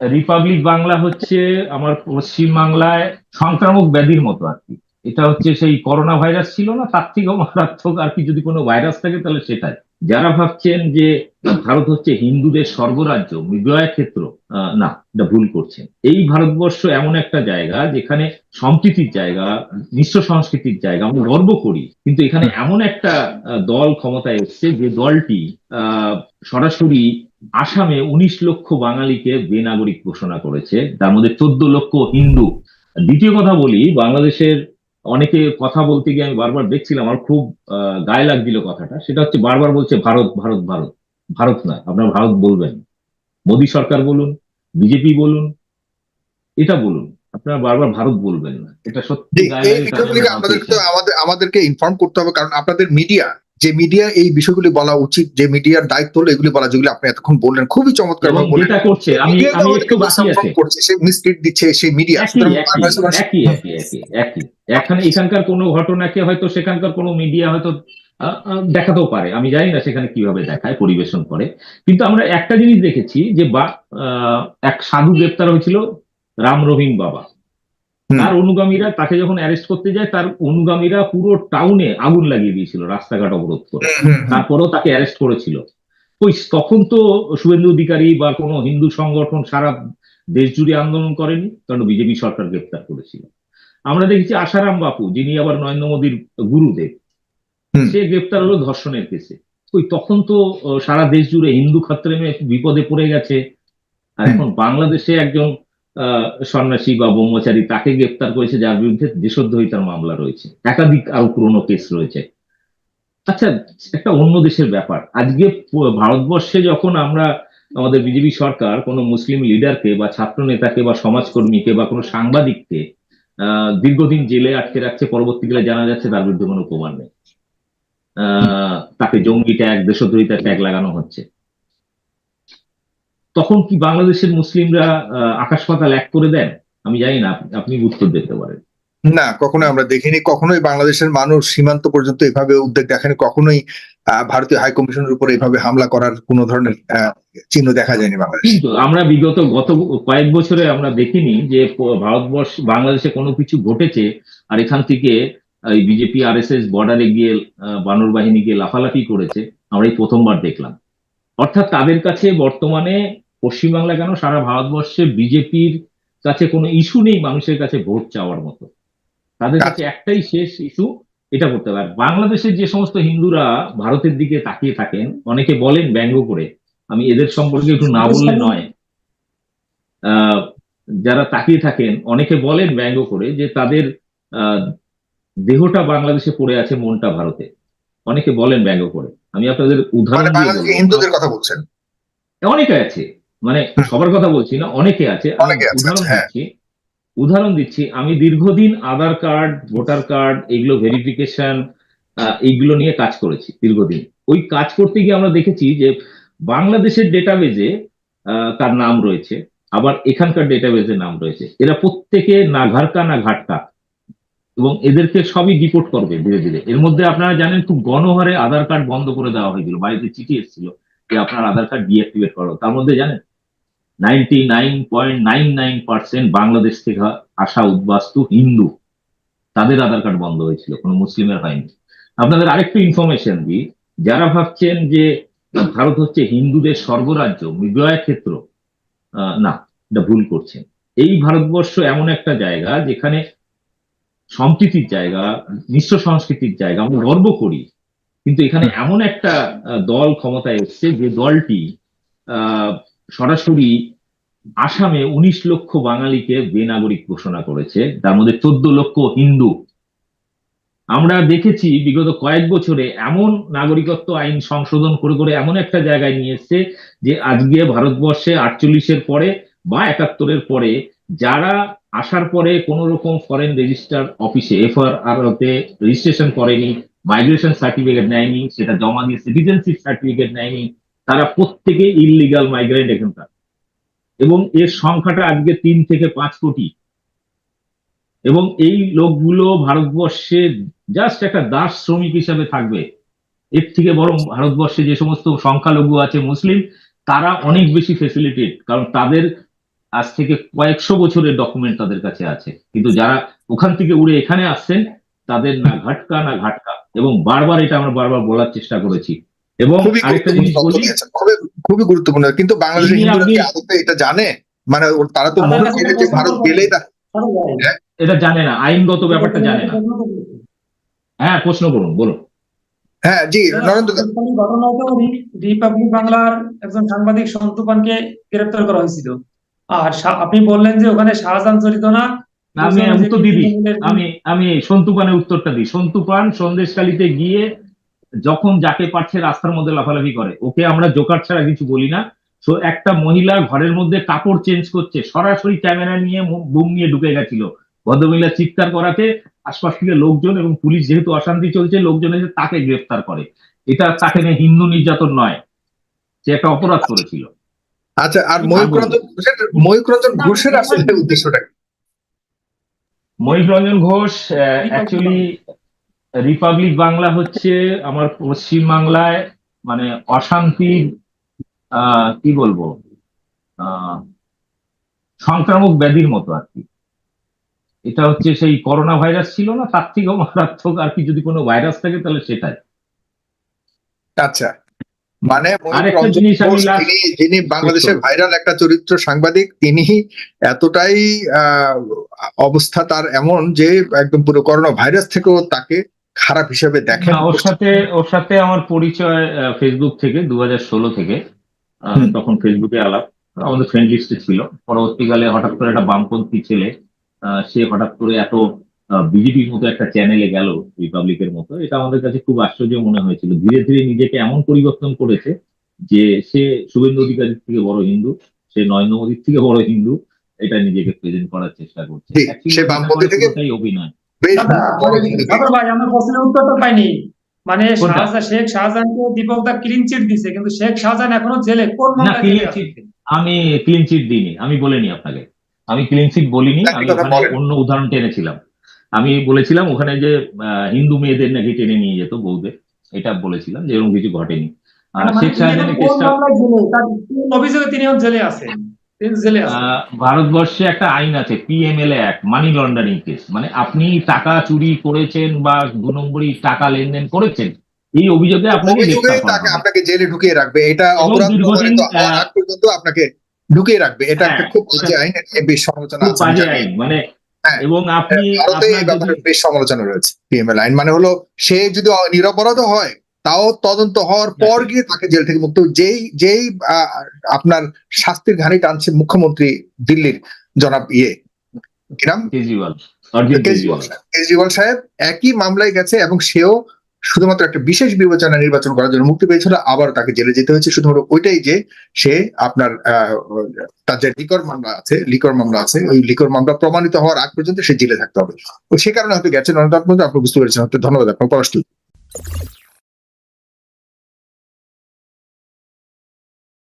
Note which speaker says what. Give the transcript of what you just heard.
Speaker 1: Republic Bangla হচ্ছে আমার পশ্চিম বাংলায় সংক্রামক ব্যাধির মতো আর কি। এটা হচ্ছে সেই করোনা ভাইরাস ছিল না, তার থেকেও মারাত্মক আর কি যদি কোনো ভাইরাস থাকে তাহলে সেটাই। যারা ভাবছেন যে ভারত হচ্ছে হিন্দুদের স্বর্গরাজ্য বিজয় ক্ষেত্র না, এটা ভুল করছেন। এই ভারতবর্ষ এমন একটা জায়গা যেখানে সম্প্রীতির জায়গা মিশ্র সংস্কৃতির জায়গা, আমরা গর্ব করি। কিন্তু এখানে এমন একটা দল ক্ষমতায় এসছে যে দলটি সরাসরি আসামে উনিশ লক্ষ বাঙালিকে বেনাগরিক ঘোষণা করেছে। তার মধ্যে চোদ্দ লক্ষ হিন্দু। দ্বিতীয় কথা বলি বাংলাদেশের অনেকে কথা বলতে গিয়ে আমি বারবার দেখছিলাম আমার খুব আহ, গায়ে লাগছিল কথাটা। সেটা হচ্ছে বারবার বলছে ভারত ভারত ভারত। ভারত না আপনারা ভারত বলবেন। মোদী সরকার বলুন বিজেপি বলুন এটা বলুন। আপনারা বারবার ভারত বলবেন না। এটা সত্যি
Speaker 2: আমাদেরকে ইনফর্ম করতে হবে কারণ আপনাদের মিডিয়া যে মিডিয়া এই বিষয়গুলি বলা উচিত যে মিডিয়ার দায়িত্ব হলো এগুলি বলা যেগুলি আপনি এতক্ষণ বললেন খুবই চমৎকার
Speaker 1: করছে আমি আমি একটু
Speaker 2: করছে সে মিসলিড দিচ্ছে সেই মিডিয়া
Speaker 1: এখানে এখানকার কোনো ঘটনাকে হয়তো সেখানকার কোনো মিডিয়া হয়তো দেখাতেও পারে। আমি জানি না সেখানে কীভাবে দেখায় পরিবেশন করে। কিন্তু আমরা একটা জিনিস দেখেছি যে বা এক সাধু গ্রেপ্তার হয়েছিল রাম রহিম বাবা। তার অনুগামীরা তাকে যখন অ্যারেস্ট করতে যায় তার অনুগামীরা পুরো টাউনে আগুন লাগিয়ে দিয়েছিল রাস্তাঘাট অবরোধ করে। তারপরেও তাকে অ্যারেস্ট করেছিল। ওই তখন তো শুভেন্দু অধিকারী বা কোনো হিন্দু সংগঠন সারা দেশ জুড়ে আন্দোলন করেনি কারণ বিজেপি সরকার গ্রেপ্তার করেছিল। আমরা দেখেছি আশারাম বাপু যিনি আবার নরেন্দ্র মোদীর গুরুদেব সে গ্রেপ্তার হলো ধর্ষণের কেসে। ওই তখন তো সারা দেশ জুড়ে হিন্দু খাত্রেমে বিপদে পড়ে গেছে। আর এখন বাংলাদেশে একজন সন্ন্যাসী বা ব্রহ্মচারী তাকে গ্রেপ্তার করেছে যার বিরুদ্ধে দেশদ্রোহিতার মামলা রয়েছে। একাধিক আরও পুরনো কেস রয়েছে। আচ্ছা একটা অন্য দেশের ব্যাপার। আজকে ভারতবর্ষে যখন আমরা আমাদের বিজেপি সরকার কোনো মুসলিম লিডারকে বা ছাত্র নেতাকে বা সমাজকর্মীকে বা কোনো সাংবাদিককে আহ, দীর্ঘদিন জেলে আটকে রাখছে পরবর্তীকালে জানা যাচ্ছে তার বিরুদ্ধে কোনো প্রমাণ নেই। তাকে জঙ্গি ট্যাগ দেশদ্রোহিতা ট্যাগ লাগানো হচ্ছে। তখন কি বাংলাদেশের মুসলিমরা আকাশ পাতাল এক করে দেন? আমি জানি না আপনি- উত্তর দিতে পারেন।
Speaker 2: না কখনো আমরা দেখিনি কখনোই বাংলাদেশের মানুষ সীমান্ত পর্যন্ত এভাবে উদ্যোগ দেখেনি কখনোই ভারতীয় হাই কমিশনের উপর এভাবে হামলা করার কোন ধরনের চিহ্ন দেখা যায়নি বাংলাদেশ।
Speaker 1: কিন্তু আমরা বিগত গত কয়েক বছরে আমরা দেখিনি যে ভারতবর্ষ বাংলাদেশে কোনো কিছু ঘটেছে আর এখান থেকে এই বিজেপি আর এস এস বর্ডারে গিয়ে বানর বাহিনী গিয়ে লাফালাফি করেছে আমরা এই প্রথমবার দেখলাম। অর্থাৎ তাদের কাছে বর্তমানে পশ্চিমবাংলা কেন? সারা ভারতবর্ষে বিজেপির কাছে কোনো ইস্যু নেই মানুষের কাছে ভোট চাওয়ার মতো। তাদের কাছে একটাই শেষ ইস্যু এটা করতে পারে বাংলাদেশের যে সমস্ত হিন্দুরা ভারতের দিকে তাকিয়ে থাকেন অনেকে বলেন ব্যঙ্গ করে আমি এদের সম্পর্কে একটু না বললে নয়। আহ, যারা তাকিয়ে থাকেন অনেকে বলেন ব্যঙ্গ করে যে তাদের আহ, দেহটা বাংলাদেশে পড়ে আছে মনটা ভারতে। অনেকে বলেন ব্যঙ্গ করে। আমি আপনাদের
Speaker 2: মানে
Speaker 1: উদাহরণ বলব।
Speaker 2: হিন্দুদের কথা বলছেন?
Speaker 1: অনেকে আছে। মানে সবার কথা বলছি না অনেকে আছে। উদাহরণ
Speaker 2: হ্যাঁ।
Speaker 1: দিচ্ছি। উদাহরণ দিচ্ছি আমি দীর্ঘদিন আধার কার্ড ভোটার কার্ড এগুলো ভেরিফিকেশন এইগুলো নিয়ে কাজ করেছি দীর্ঘদিন। ওই কাজ করতে গিয়ে আমরা দেখেছি যে বাংলাদেশের ডেটাবেজে তার নাম রয়েছে আবার এখানকার ডেটাবেজে নাম রয়েছে। এরা প্রত্যেকে না ঘাটকা না ঘাটকা। এবং এদেরকে সবই ডিপোর্ট করবে ধীরে ধীরে। এর মধ্যে আপনারা জানেন খুব গণহারে আধার কার্ড বন্ধ করে দেওয়া হয়েছিল বাড়িতে চিঠি এসেছিল যে আপনার আধার কার্ড ডিঅ্যাক্টিভেট করো তার মধ্যে জানেন? Ninety nine point nine nine percent Bangladesh থেকে আসা উদ্বাস্তু হিন্দু। তাদের আধার কার্ড বন্ধ হয়েছিল, কোনো মুসলিমের হয়নি। আপনাদের আরেকটু ইনফরমেশন দিই, যারা ভাবছেন যে ভারত হচ্ছে হিন্দুদের স্বর্গরাজ্য বিজয় ক্ষেত্র না, এটা ভুল করছেন। এই ভারতবর্ষ এমন একটা জায়গা যেখানে সম্প্রীতির জায়গা, মিশ্র সংস্কৃতির জায়গা, আমরা গর্ব করি। কিন্তু এখানে এমন একটা দল ক্ষমতায় এসছে যে দলটি সরাসরি আসামে উনিশ লক্ষ বাঙালিকে বেনাগরিক ঘোষণা করেছে, তার মধ্যে চোদ্দ লক্ষ হিন্দু। আমরা দেখেছি বিগত কয়েক বছরে এমন নাগরিকত্ব আইন সংশোধন করে করে এমন একটা জায়গায় নিয়ে এসছে যে আজকে ভারতবর্ষে আটচল্লিশের পরে বা একাত্তরের পরে যারা আসার পরে কোন রকম ফরেন রেজিস্টার অফিসে এফআর তে রেজিস্ট্রেশন করেনি মাইগ্রেশন সার্টিফিকেট নেয়নি, সেটা জমা দিয়ে সিটিজেনশিপ সার্টিফিকেট নেয়নি তারা প্রত্যেকে ইললিগাল মাইগ্রেন্ট এখানকার। এবং এর সংখ্যাটা আজকে তিন থেকে পাঁচ কোটি। এবং এই লোকগুলো ভারতবর্ষে জাস্ট একটা দাস শ্রমিক হিসাবে থাকবে। এর থেকে বরং ভারতবর্ষে যে সমস্ত সংখ্যালঘু আছে মুসলিম, তারা অনেক বেশি ফেসিলিটেড কারণ তাদের আজ থেকে কয়েকশো বছরের ডকুমেন্ট তাদের কাছে আছে। কিন্তু যারা ওখান থেকে উড়ে এখানে আসছেন, তাদের না ঘাটকা না ঘাটকা। এবং বারবার এটা আমরা বারবার বলার চেষ্টা করেছি। এবং
Speaker 2: খুবই গুরুত্বপূর্ণ খুবই কিন্তু বাংলাদেশের হিন্দুরা কি আদতে এটা জানে? মানে তারা তো মনে করে যে ভারত। গেলেই
Speaker 1: এটা জানে না আইনগত ব্যাপারটা জানে না। হ্যাঁ প্রশ্ন করুন বলুন।
Speaker 2: হ্যাঁ জি নরেন্দ্র
Speaker 3: রিপাবলিক বাংলার একজন সাংবাদিক সন্তু পানকে গ্রেপ্তার করা হয়েছিল। আর আপনি বললেন যে ওখানে শাহজাহান জড়িত না।
Speaker 1: আমি দিদি আমি আমি সন্তু পানের উত্তরটা দিই। সন্তু পান সন্দেশকালীতে গিয়ে যখন যাকে পাচ্ছে রাস্তার মধ্যে লাফালাফি করে ওকে আমরা জোকার ছাড়া কিছু বলি না। তো একটা মহিলা ঘরের মধ্যে কাপড় চেঞ্জ করছে সরাসরি ক্যামেরা নিয়ে বুম নিয়ে ঢুকে গেছিল। ভদ্রমহিলা চিৎকার করাতে আশপাশ থেকে লোকজন এবং পুলিশ যেহেতু অশান্তি চলছে লোকজন এসে তাকে গ্রেফতার করে। এটা তাকে নিয়ে হিন্দু নির্যাতন নয় সে একটা অপরাধ করেছিল।
Speaker 2: আচ্ছা আর ময়ূক? রঞ্জন ঘোষের ময়ূক রঞ্জন ঘোষের আসলে উদ্দেশ্যটা কি?
Speaker 1: মহিষ রঞ্জন ঘোষ অ্যাকচুয়ালি রিপাবলিক বাংলা হচ্ছে আমার পশ্চিম বাংলায় মানে অশান্তির কি বলব? আহ, সংক্রামক ব্যাধির মতো আর কি। এটা হচ্ছে সেই করোনা ভাইরাস ছিল না তার থেকেও মারাত্মক আর কি যদি কোনো ভাইরাস থাকে তাহলে সেটাই।
Speaker 2: আচ্ছা মানে যিনি বাংলাদেশের ভাইরাল একটা চরিত্র সাংবাদিক তিনি এতটাই আহ, অবস্থা তার এমন যে একদম পুরো করোনা ভাইরাস থেকেও তাকে খারাপ হিসেবে দেখেন।
Speaker 1: ওর সাথে ওর সাথে আমার পরিচয় ফেসবুক থেকে দু ষোলো থেকে। তখন ফেসবুকে আলাপ। আমাদের ফ্রেন্ড লিস্টে ছিল। পরবর্তীকালে হঠাৎ করে একটা বামপন্থী ছেলে সে হঠাৎ করে এত বিজেপির মতো একটা চ্যানেলে গেল রিপাবলিকের মতো। এটা আমাদের কাছে খুব আশ্চর্য মনে হয়েছিল। ধীরে ধীরে নিজেকে এমন পরিবর্তন করেছে যে সে শুভেন্দু অধিকারীর থেকে বড় হিন্দু সে নরেন্দ্র মোদীর থেকে বড় হিন্দু এটা নিজেকে প্রেজেন্ট করার চেষ্টা করছে।
Speaker 2: সে বামপন্থী থেকে-
Speaker 1: অভিনয়।
Speaker 2: বেশ।
Speaker 3: দাদা,
Speaker 2: বড় হিন্দু।
Speaker 3: ভাই আমরা প্রশ্নের উত্তর তো পাইনি। মানে শাহজাহান শেখ শাহজাহানকে দীপক দা ক্লিন চিট দিছে কিন্তু শেখ শাহজাহান এখনও জেলে। কোন
Speaker 1: আমি ক্লিন চিট দিইনি আমি বলিনি আপনাকে। আমি ক্লিন চিট বলিনি আমি ওখানে অন্য উদাহরণ টেনেছিলাম। আমি বলেছিলাম ওখানে যে আহ, হিন্দু মেয়েদের নাকি টেনে নিয়ে যেত বউদের। এটা বলেছিলাম যে এরকম কিছু ঘটেনি। আর
Speaker 3: মানে
Speaker 1: শেখ শাহজাহানের কেসটা
Speaker 3: অভিযোগে তিনি জেলে আছেন।
Speaker 1: ভারতবর্ষে একটা আইন আছে PMLA act money laundering case মানে আপনি টাকা চুরি করেছেন বা দু নম্বরই টাকা লেনদেন করেছেন এই অভিযোগে আপনাকে।
Speaker 2: আপনাকে জেলে ঢুকিয়ে রাখবে। এটা অপরাধ পর্যন্ত আপনাকে ঢুকিয়ে রাখবে। এটা একটা
Speaker 1: হ্যাঁ,
Speaker 2: খুব বাজে আইন বেশ সমালোচনা আছে
Speaker 1: বাজে আইন মানে
Speaker 2: হ্যাঁ,
Speaker 1: এবং আপনি
Speaker 2: ভারতে এই ব্যাপারে বেশ সমালোচনা রয়েছে পিএমএল আইন মানে হলো সে যদি নিরপরাধ হয় তাও তদন্ত হওয়ার পর গিয়ে তাকে জেল থেকে মুক্ত যেই যেই আপনার শাস্তির ঘানি টানছে মুখ্যমন্ত্রী দিল্লির জনাব ইয়ে। কি নাম?
Speaker 1: কেজরিওয়াল
Speaker 2: সাহেব। একই মামলায় গেছে এবং সেও শুধুমাত্র একটা বিশেষ বিবেচনা নির্বাচন করার জন্য মুক্তি পেয়েছিল আবার তাকে জেলে যেতে হয়েছে। শুধুমাত্র ওইটাই যে সে আপনার আহ, তার যে লিকর মামলা আছে লিকর মামলা আছে ওই লিকর মামলা প্রমাণিত হওয়ার আগ পর্যন্ত সে জেলে থাকতে হবে। সে কারণে হয়তো গেছে নরেন্দ্র আপনি বুঝতে পেরেছেন। ধন্যবাদ আপনার পররাষ্ট্র